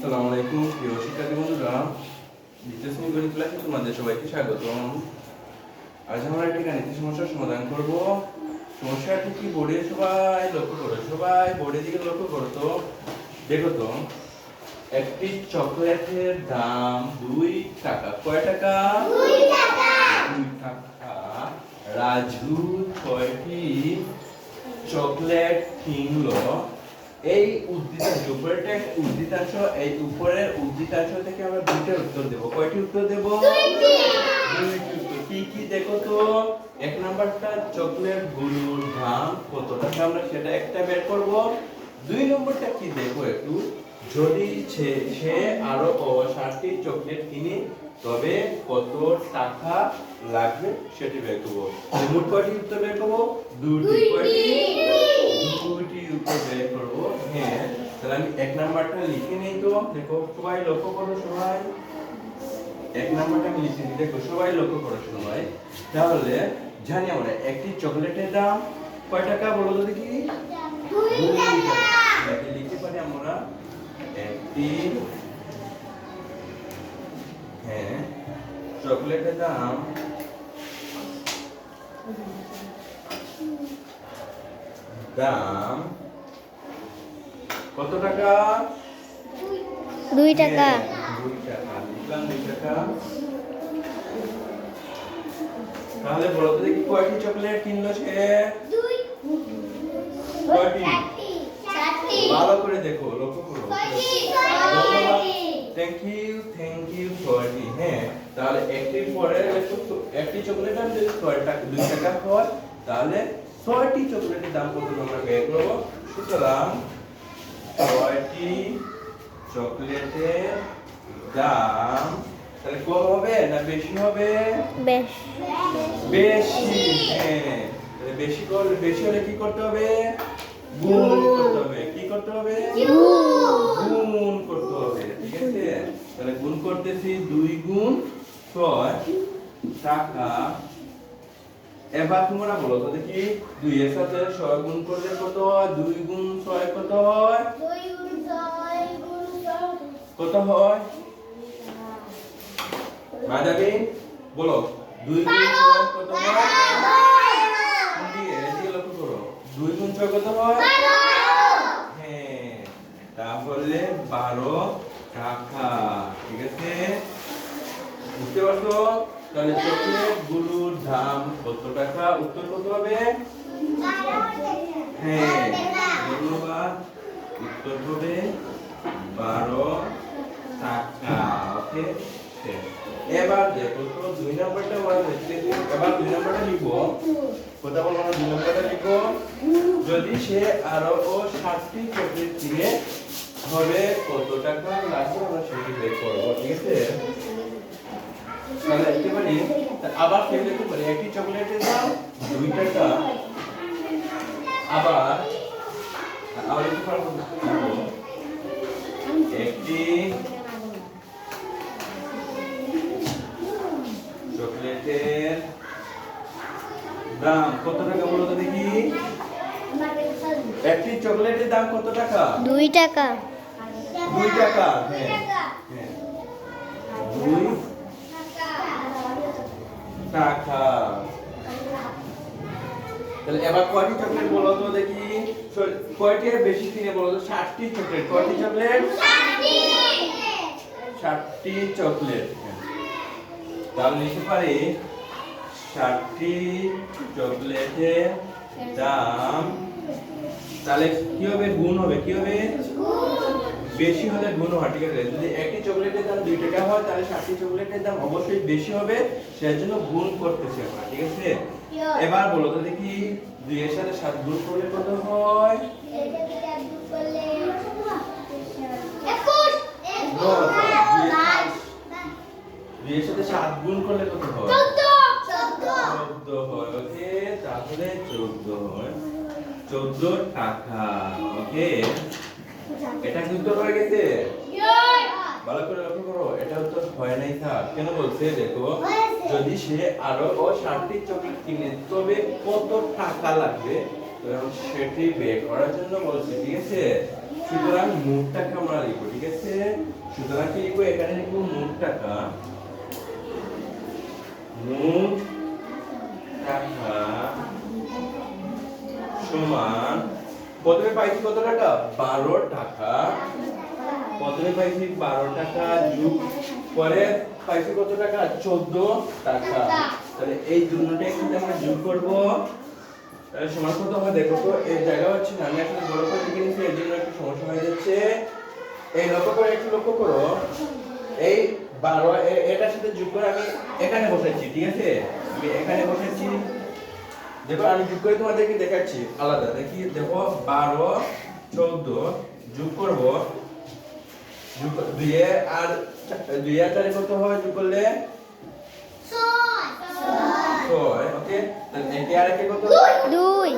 আসসালামু আলাইকুম প্রিয় শিক্ষার্থী বন্ধুরা। দ্বিতীয় শ্রেণি গণিত ক্লাসে তোমাদের সবাইকে স্বাগতম। আজ আমরা একটি গাণিতিক সমস্যার সমাধান করব। সমস্যাটি কি? বোর্ডে সবাই লক্ষ্য করো সবাই বোর্ডের দিকে লক্ষ্য করো তো। দেখো তো একটি চকলেটের দাম দুই টাকা। কয় টাকা? দুই টাকা। রাজু ছয়টি চকলেট কিনলো এই উদ্দীতাংশ উপরেরটা উদ্দীতাংশ এই উপরের উদ্দীতাংশ থেকে আমরা দুইটা উত্তর দেব। কয়টি উত্তর দেব? কি কি দেখো তো? এক নাম্বারটা চকলেটগুলোর দাম কত টাকা আমরা সেটা একটা বের করব। দুই নম্বরটা কি দেখো একটু? যদি সে সে আরও ষাটটি চকলেট কিনে তবে কত টাকা লাগবে সেটি বের করব। মোট কয়টি উত্তর বের করব? দুটি কয়টি? দুটি উত্তর বের করব হ্যাঁ? তাহলে আমি এক নাম্বারটা লিখে নেই তো। দেখো সবাই লক্ষ্য করো সবাই। এক নাম্বারটা আমি লিখে নিই। দেখো সবাই লক্ষ্য করো সবাই। তাহলে জানি আমরা একটি চকলেটের দাম কয় টাকা বলো তো দেখি? লিখতে পারি আমরা একটি হ্যাঁ চকলেটের দাম দাম কত টাকা? দুই টাকা। হ্যাঁ, দুই টাকা। লিখলাম দুই টাকা। তাহলে বলো তো দেখি কয়টি চকলেট কিনলো সে কয়টি? ভালো করে দেখো লক্ষ্য করো। Thank you thank you forty হ্যাঁ তাহলে একটির পরে একটি চকলেটের দাম যদি টাকা দুই টাকা হয়। তাহলে ছয়টি চকলেটের দাম কত আমরা বের করব? সুতরাং ছয়টি চকলেটের দাম তাহলে কম হবে না বেশি হবে? বেশি হ্যাঁ। তাহলে বেশি করলে বেশি হলে কি করতে হবে? গুণ করতে হবে। কি করতে হবে? গুণ করতে হবে ঠিক আছে? তাহলে গুণ করতেছি দুই গুণ ছয় টাকা এবার তোমরা বলো তো দেখি দুই এর সাথে ছয় গুণ করলে কত হয়? দুই গুণ ছয় কত হয়? কত হয়? বলো দুই গুণ ছয় কত হয়? এদিকে এদিকে লক্ষ্য করো। দুই গুণ ছয় কত হয়? হ্যাঁ তাহলে বারো টাকা ঠিক আছে? বুঝতে পারছ? তাহলে চকলেটগুলোর দাম কত টাকা? উত্তর কত হবে? হ্যাঁ ধন্যবাদ। উত্তর হবে বারো টাকা। ওকে এবার দেখো তো, দুই নম্বরটা দেখতে এবার দুই নম্বরটা বলব না, দুই নম্বরটা যদি সে আরও ও ষাটটি চকলেট কিনে হবে, কত টাকা লাগবে? আমরা সেটি বের করব, ঠিক আছে? তাহলে আবার ফের লিখতে পারি। একটি চকলেটের দাম দুই টাকা আবার আবার পারব একটি চকলেটের দাম কত টাকা বলো তো দেখি? একটি চকলেটের দাম কত টাকা? দুই টাকা। দুই টাকা হ্যাঁ হ্যাঁ। দুই টাকা। তাহলে এবার কয়টি চকলেট বলো তো দেখি। কয়টি বেশি কিনে বলো তো? ষাটটি চকলেট কয়টি চকলেট ষাটটি। চকলেট। তাহলে লিখতে পারি ষাটটি চকলেটের দাম। তাহলে কি হবে? গুণ হবে। কি হবে? বেশি হলে গুণ হয় ঠিক আছে? যদি একটি চকলেটের দাম দুই টাকা হয়, তাহলে ষাটটি চকলেটের দাম অবশ্যই বেশি হবে সেই জন্য গুণ করতেছি আমরা, ঠিক আছে? এবার বলো তো দেখি দুই এর সাথে সাত গুণ করলে কত হয়? দুই এর সাথে সাত গুণ করলে কত হয়? চোদ্দ হয়, ওকে? তাহলে চোদ্দ হয়। চোদ্দ টাকা, ওকে? এটা কি উত্তর হয়ে গেছে। ভালো করে লক্ষ্য করো, এটা উত্তর হয় নাই থাক কেন বলছে দেখো, যদি সে আরও ও ষাটটি চকলেট কিনে, তবে কত টাকা লাগবে? সেটি বের করার জন্য বলছে, ঠিক আছে? সুতরাং মোট টাকা আমরা লিখব, ঠিক আছে? সুতরাং কি লিখব? এখানে লিখব মোট টাকা। মোট টাকা সমান প্রথমে পাইছি কত টাকা? বারো টাকা। প্রথমে পাইছি বারো টাকা যুগ পরে পাইছি কত টাকা? চোদ্দ টাকা। তাহলে এই দুটোটাই কিন্তু আমরা যোগ করব। তাহলে সমান কত হবে, দেখো তো, এই জায়গা হচ্ছে না, আমি আসলে বড় করে লিখে নিচ্ছি এর জন্য একটু সমস্যা হয়ে যাচ্ছে। এই লক্ষ্য করে একটু লক্ষ্য করো। এই বারো এটার সাথে যোগ করে আমি এখানে বসাচ্ছি, ঠিক আছে? আমি এখানে বসাচ্ছি। দেখো আমি যোগ করে তোমাদেরকে দেখাচ্ছি আলাদা। দেখি দেখো বারো চোদ্দ যোগ করব। যোগ দুইয়ে আর দুই আর চারে কত হয় যোগ করলে? ছয়। ওকে তাহলে একে আর একে কত দুই।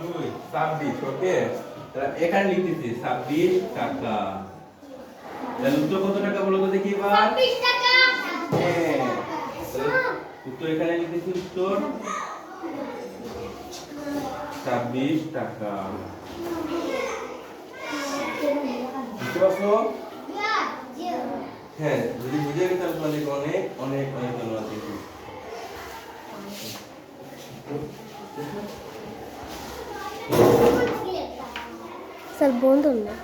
দুই ছাব্বিশ ওকে এখানে লিখতেছি ছাব্বিশ টাকা। তাহলে উত্তর কত টাকা বলো তো দেখি এবার? হ্যাঁ। উত্তর এখানে লিখতেছি উত্তর। ছাব্বিশ টাকা বুঝতে পারছ? হ্যাঁ যদি বুঝে গেছে তাহলে অনেক অনেক অনেক ধন্যবাদ দেখি স্যার বন্ধ না।